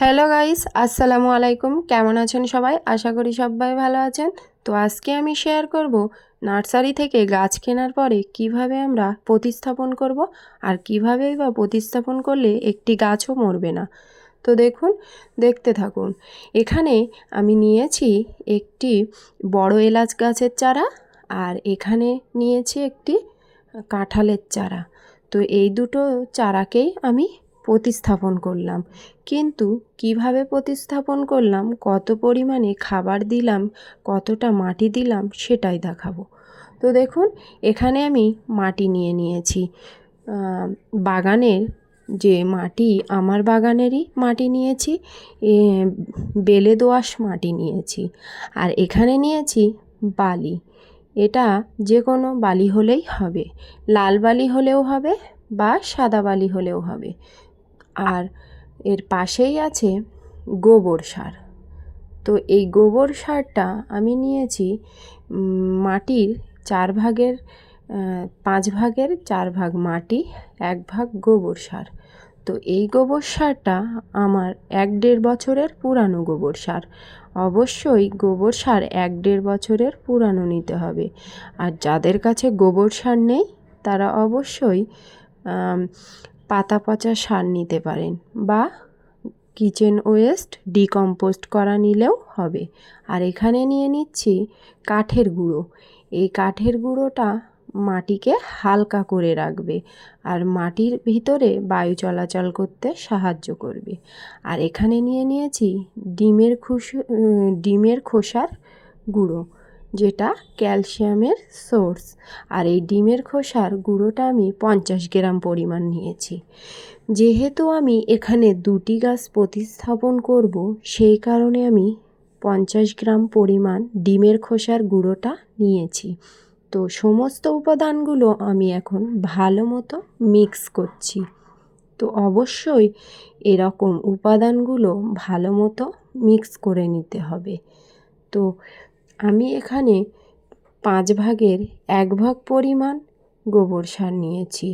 Hello guys আসসালামু আলাইকুম কেমন আছেন সবাই? আশা করি সবাই ভালো আছেন। তো আজকে আমি শেয়ার করব নার্সারি থেকে গাছ কেনার পরে কীভাবে আমরা প্রতিস্থাপন করব আর কিভাবেই বা প্রতিস্থাপন করলে একটি গাছও মরবে না। তো দেখুন, দেখতে থাকুন। এখানে আমি নিয়েছি একটি বড় এলাচ গাছের চারা আর এখানে নিয়েছি একটি কাঁঠালের চারা। তো এই দুটো চারাকেই আমি প্রতিস্থাপন করলাম। কিন্তু কীভাবে প্রতিস্থাপন করলাম, কত পরিমাণে খাবার দিলাম, কতটা মাটি দিলাম সেটাই দেখাবো। তো দেখুন, এখানে আমি মাটি নিয়ে নিয়েছি। বাগানের যে মাটি, আমার বাগানেরই মাটি নিয়েছি বেলে দোআঁশ মাটি নিয়েছি। আর এখানে নিয়েছি বালি। এটা যে কোনো বালি হলেই হবে। লাল বালি হলেও হবে বা সাদা বালি হলেও হবে। এর পাশেই আছে গোবর সার। তো এই গোবর সারটা আমি নিয়েছি মাটির চার ভাগের পাঁচ ভাগের চার ভাগ মাটি, এক ভাগ গোবর সার। তো এই গোবর সারটা আমার এক দেড় বছরের পুরানো গোবর সার। অবশ্যই গোবর সার এক দেড় বছরের পুরানো নিতে হবে। আর যাদের কাছে গোবর সার নেই, তারা অবশ্যই পাতা পচা সার নিতে পারেন বা কিচেন ওয়েস্ট ডিকম্পোস্ট করা নিলেও হবে। আর এখানে নিয়ে নিচ্ছি কাঠের গুঁড়ো। এই কাঠের গুঁড়োটা মাটিকে হালকা করে রাখবে আর মাটির ভিতরে বায়ু চলাচল করতে সাহায্য করবে। আর এখানে নিয়ে নিয়েছি ডিমের খুশ, ডিমের খোসার গুঁড়ো। যেটা ক্যালসিয়ামের সোর্স। আর এই ডিমের খোসার গুঁড়োটা আমি পঞ্চাশ গ্রাম পরিমাণ নিয়েছি। যেহেতু আমি এখানে দুটি গাছ প্রতিস্থাপন করব, সেই কারণে আমি পঞ্চাশ গ্রাম পরিমাণ ডিমের খোসার গুঁড়োটা নিয়েছি। তো সমস্ত উপাদানগুলো আমি এখন ভালো মতো মিক্স করছি। তো অবশ্যই এরকম উপাদানগুলো ভালো মতো মিক্স করে নিতে হবে। তো আমি এখানে পাঁচ ভাগের এক ভাগ পরিমাণ গোবর সার নিয়েছি।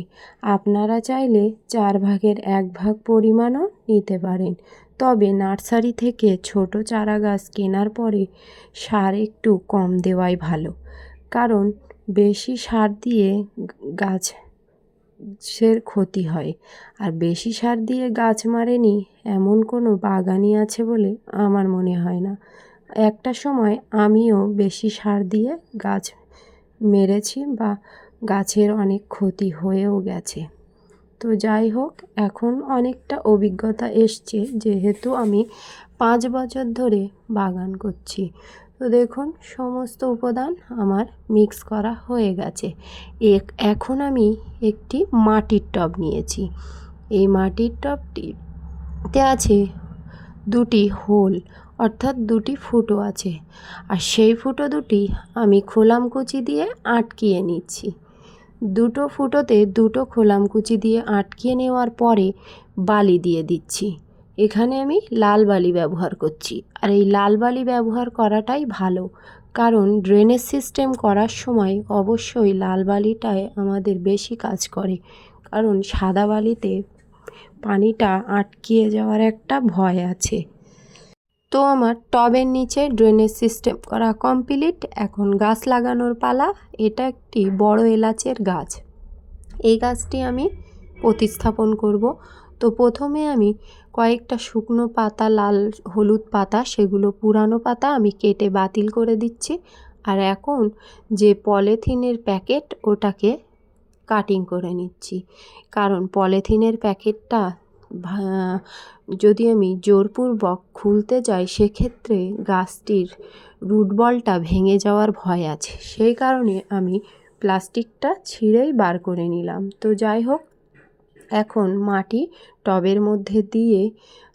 আপনারা চাইলে চার ভাগের এক ভাগ পরিমাণও নিতে পারেন। তবে নার্সারি থেকে ছোট চারা গাছ কেনার পরে সার একটু কম দেওয়াই ভালো। কারণ বেশি সার দিয়ে গাছ গাছের ক্ষতি হয়। আর বেশি সার দিয়ে গাছ মারেনি এমন কোনো বাগানই আছে বলে আমার মনে হয় না। একটা সময় আমিও বেশি সার দিয়ে গাছ মেরেছি বা গাছের অনেক ক্ষতি হয়েও গেছে। তো যাই হোক, এখন অনেকটা অভিজ্ঞতা এসছে যেহেতু আমি পাঁচ বছর ধরে বাগান করছি। তো দেখুন, সমস্ত উপাদান আমার মিক্স করা হয়ে গেছে। এখন আমি একটি মাটির টব নিয়েছি। এই মাটির টবটিতে আছে দুটি হোল। অর্থাৎ দুটি ফুটো আছে। আর সেই ফুটো দুটি আমি খোলামকুচি দিয়ে আটকিয়ে নিচ্ছি। দুটো ফুটোতে দুটো খোলামকুচি দিয়ে আটকিয়ে নেওয়ার পরে বালি দিয়ে দিচ্ছি। এখানে আমি লাল বালি ব্যবহার করছি। আর এই লাল বালি ব্যবহার করাটাই ভালো, কারণ ড্রেনেজ সিস্টেম করার সময় অবশ্যই লাল বালিটায় আমাদের বেশি কাজ করে, কারণ সাদা বালিতে পানিটা আটকিয়ে যাওয়ার একটা ভয় আছে। তো আমার টবের নিচে ড্রেনেজ সিস্টেম করা কমপ্লিট। এখন গাছ লাগানোর পালা। এটা একটি বড় এলাচের গাছ। এই গাছটি আমি প্রতিস্থাপন করব। তো প্রথমে আমি কয়েকটা শুকনো পাতা, লাল হলুদ পাতা, সেগুলো পুরানো পাতা আমি কেটে বাতিল করে দিচ্ছি। আর এখন যে পলিথিনের প্যাকেট, ওটাকে কাটিং করে নিচ্ছি। কারণ পলিথিনের প্যাকেটটা যদি আমি জোরপূর্বক খুলতে যাই, সেক্ষেত্রে গাছটির রুট বলটা ভেঙে যাওয়ার ভয় আছে। সেই কারণে আমি প্লাস্টিকটা ছিঁড়েই বার করে নিলাম। তো যাই হোক, এখন মাটি টবের মধ্যে দিয়ে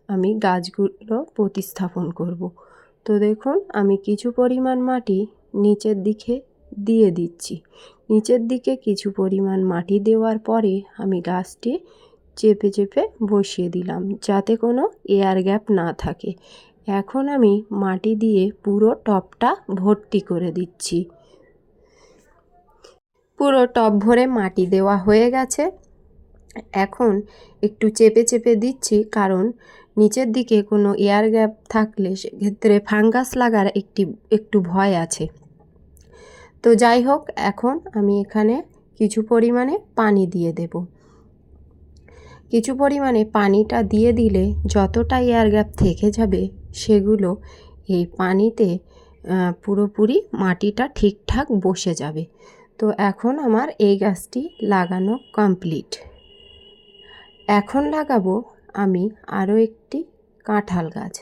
আমি গাছগুলো প্রতিস্থাপন করব। তো দেখুন, আমি কিছু পরিমাণ মাটি নিচের দিকে দিয়ে দিচ্ছি। নিচের দিকে কিছু পরিমাণ মাটি দেওয়ার পরে আমি গাছটি চেপে চেপে বসিয়ে দিলাম যাতে কোনো এয়ার গ্যাপ না থাকে। এখন আমি মাটি দিয়ে পুরো টবটা ভর্তি করে দিচ্ছি। পুরো টব ভরে মাটি দেওয়া হয়ে গেছে। এখন একটু চেপে চেপে দিচ্ছি কারণ নিচের দিকে কোনো এয়ার গ্যাপ থাকলে সেক্ষেত্রে ফাঙ্গাস লাগার একটি, একটু ভয় আছে। তো যাই হোক, এখন আমি এখানে কিছু পরিমাণে পানি দিয়ে দেব। কিছু পরিমাণে পানিটা দিয়ে দিলে যতটা এয়ার গ্যাপ থেকে যাবে সেগুলো এই পানিতে পুরোপুরি মাটিটা ঠিকঠাক বসে যাবে। তো এখন আমার এই গাছটি লাগানো কমপ্লিট এখন লাগাবো আমি আরও একটি কাঁঠাল গাছ।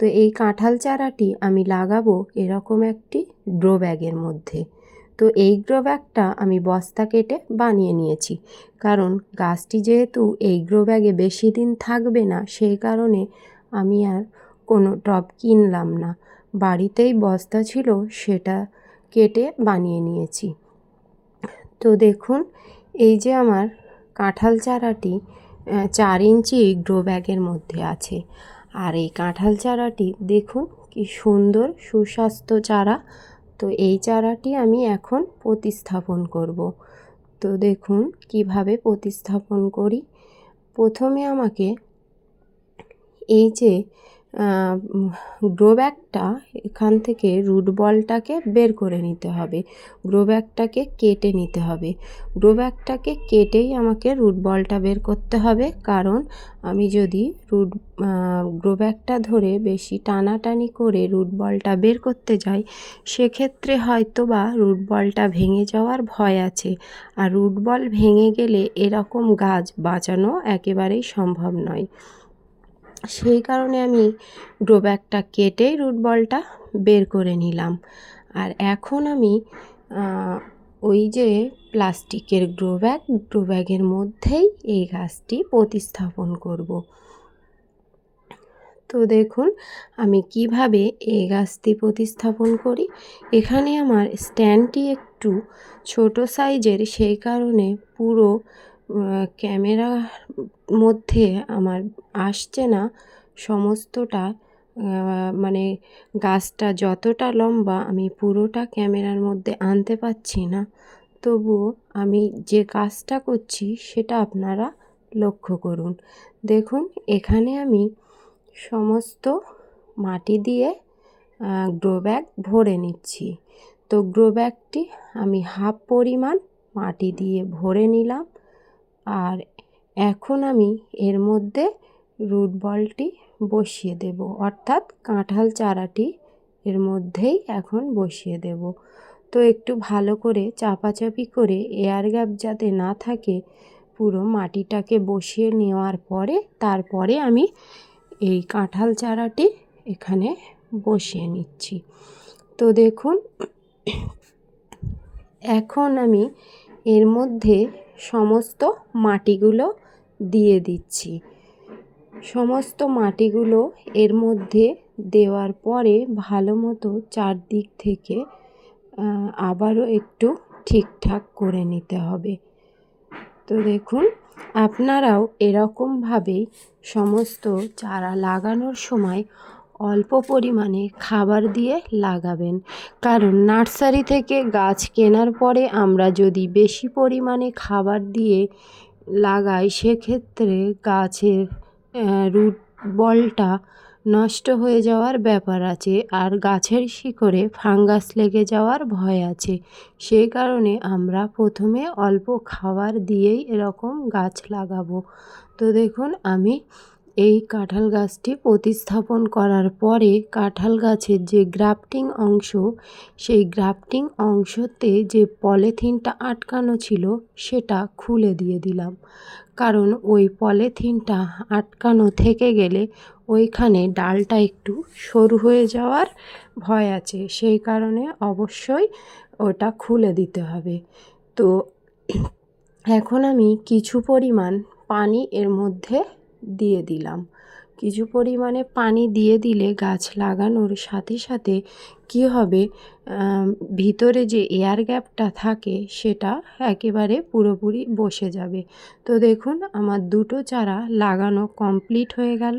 তো এই কাঁঠাল চারাটি আমি লাগাবো এরকম একটি ড্রো ব্যাগের মধ্যে। তো এই গ্রো ব্যাগটা আমি বস্তা কেটে বানিয়ে নিয়েছি। কারণ গাছটি যেহেতু এই গ্রো ব্যাগে বেশি দিন থাকবে না, সেই কারণে আমি আর কোনো টব কিনলাম না। বাড়িতেই বস্তা ছিল, সেটা কেটে বানিয়ে নিয়েছি। তো দেখুন, এই যে আমার কাঁঠাল চারাটি চার ইঞ্চি গ্রো ব্যাগের মধ্যে আছে। আর এই কাঁঠাল চারাটি, দেখুন কি সুন্দর, সুস্বাস্থ্য চারা। তো এই চারাটি আমি এখন প্রতিস্থাপন করব। তো দেখুন কীভাবে প্রতিস্থাপন করি। প্রথমে আমাকে এই যে গ্রো ব্যাগটা এখান থেকে রুট বলটাকে বের করে নিতে হবে। গ্রো ব্যাগটাকে কেটে নিতে হবে। গ্রো ব্যাগটাকে কেটেই আমাকে রুট বলটা বের করতে হবে। কারণ আমি যদি রুট গ্রো ব্যাগটা ধরে বেশি টানাটানি করে রুট বলটা বের করতে যাই, সেক্ষেত্রে হয়তো বা রুট বলটা ভেঙে যাওয়ার ভয় আছে। আর রুট বল ভেঙে গেলে এরকম গাছ বাঁচানো একেবারেই সম্ভব নয়। সেই কারণে আমি গ্রো ব্যাগটা কেটে রুট বলটা বের করে নিলাম। আর এখন আমি ওই যে প্লাস্টিকের গ্রো ব্যাগ গ্রো ব্যাগের মধ্যেই এই গাছটি প্রতিস্থাপন করব। তো দেখুন, আমি কীভাবে এই গাছটি প্রতিস্থাপন করি। এখানে আমার স্ট্যান্ডটি একটু ছোট সাইজের, সেই কারণে পুরো ক্যামেরার মধ্যে আমার আসছে না। সমস্তটা মানে গাছটা যতটা লম্বা আমি পুরোটা ক্যামেরার মধ্যে আনতে পারছি না। তবুও আমি যে কাজটা করছি সেটা আপনারা লক্ষ্য করুন। দেখুন, এখানে আমি সমস্ত মাটি দিয়ে গ্রো ব্যাগ ভরে নিচ্ছি। তো গ্রো ব্যাগটি আমি হাফ পরিমাণ মাটি দিয়ে ভরে নিলাম। আর এখন আমি এর মধ্যে রুট বলটি বসিয়ে দেব, অর্থাৎ কাঁঠাল চারাটি এর মধ্যেই এখন বসিয়ে দেব। তো একটু ভালো করে চাপাচাপি করে এয়ার গ্যাপ যাতে না থাকে, পুরো মাটিটাকে বসিয়ে নেওয়ার পরে তারপরে আমি এই কাঁঠাল চারাটি এখানে বসিয়ে নিচ্ছি। তো দেখুন, এখন আমি এর মধ্যে সমস্ত মাটিগুলো দিয়ে দিচ্ছি। সমস্ত মাটিগুলো এর মধ্যে দেওয়ার পরে ভালো মতো চারদিক থেকে আবারও একটু ঠিকঠাক করে নিতে হবে। তো দেখুন, আপনারাও এরকমভাবেই সমস্ত চারা লাগানোর সময় অল্প পরিমাণে খাবার দিয়ে লাগাবেন। কারণ নার্সারি থেকে গাছ কেনার পরে আমরা যদি বেশি পরিমাণে খাবার দিয়ে লাগাই সেক্ষেত্রে গাছের রুট বলটা নষ্ট হয়ে যাওয়ার ব্যাপার আছে আর গাছের শিকড়ে ফাঙ্গাস লেগে যাওয়ার ভয় আছে। সেই কারণে আমরা প্রথমে অল্প খাবার দিয়েই এরকম গাছ লাগাবো। তো দেখুন, আমি এই কাঁঠাল গাছটি প্রতিস্থাপন করার পরে কাঁঠাল গাছের যে গ্রাফটিং অংশ, সেই গ্রাফটিং অংশতে যে পলিথিনটা আটকানো ছিল, সেটা খুলে দিয়ে দিলাম। কারণ ওই পলিথিনটা আটকানো থেকে গেলে ওইখানে ডালটা একটু সরু হয়ে যাওয়ার ভয় আছে। সেই কারণে অবশ্যই ওটা খুলে দিতে হবে। তো এখন আমি কিছু পরিমাণ পানি এর মধ্যে দিয়ে দিলাম। কিছু পরিমাণে পানি দিয়ে দিলে গাছ লাগানোর সাথে সাথে কি হবে? ভিতরে যে এয়ার গ্যাপটা থাকে সেটা একেবারে পুরোপুরি বসে যাবে। তো দেখুন, আমার দুটো চারা লাগানো কমপ্লিট হয়ে গেল।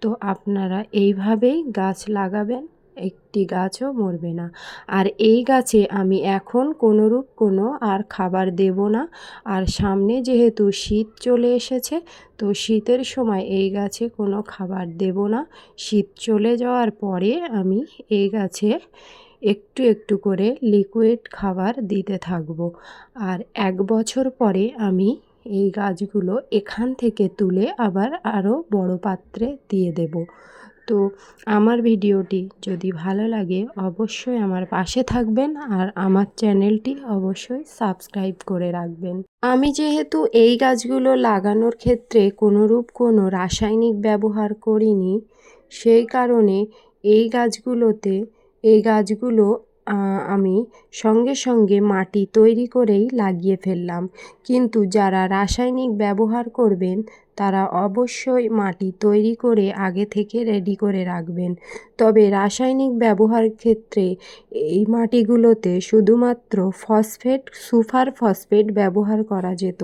তো আপনারা এইভাবেই গাছ লাগাবেন। একটি গাছও মরবে না। আর এই গাছে আমি এখন কোনোরূপ কোনো আর খাবার দেব না। আর সামনে যেহেতু শীত চলে এসেছে, তো শীতের সময় এই গাছে কোনো খাবার দেব না। শীত চলে যাওয়ার পরে আমি এই গাছে একটু একটু করে লিকুইড খাবার দিতে থাকব। আর এক বছর পরে আমি এই গাছগুলো এখান থেকে তুলে আবার আরও বড় পাত্রে দিয়ে দেব। তো আমার ভিডিওটি যদি ভালো লাগে অবশ্যই আমার পাশে থাকবেন আর আমার চ্যানেলটি অবশ্যই সাবস্ক্রাইব করে রাখবেন। আমি যেহেতু এই গাছগুলো লাগানোর ক্ষেত্রে কোনোরূপ কোনো রাসায়নিক ব্যবহার করিনি, সেই কারণে এই গাছগুলোতে, এই গাছগুলো আমি সঙ্গে সঙ্গে মাটি তৈরি করেই লাগিয়ে ফেললাম। কিন্তু যারা রাসায়নিক ব্যবহার করবেন, তারা অবশ্যই মাটি তৈরি করে আগে থেকে রেডি করে রাখবেন। তবে রাসায়নিক ব্যবহার ক্ষেত্রে এই মাটিগুলোতে শুধুমাত্র ফসফেট সুপার ফসফেট ব্যবহার করা যেত।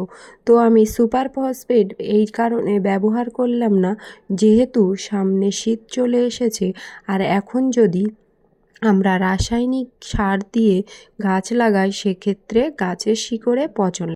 তো আমি সুপার ফসফেট এই কারণে ব্যবহার করলাম না, যেহেতু সামনে শীত চলে এসেছে। আর এখন যদি আমরা রাসায়নিক সার দিয়ে গাছ লাগাই সেক্ষেত্রে গাছের শিকড়ে পচন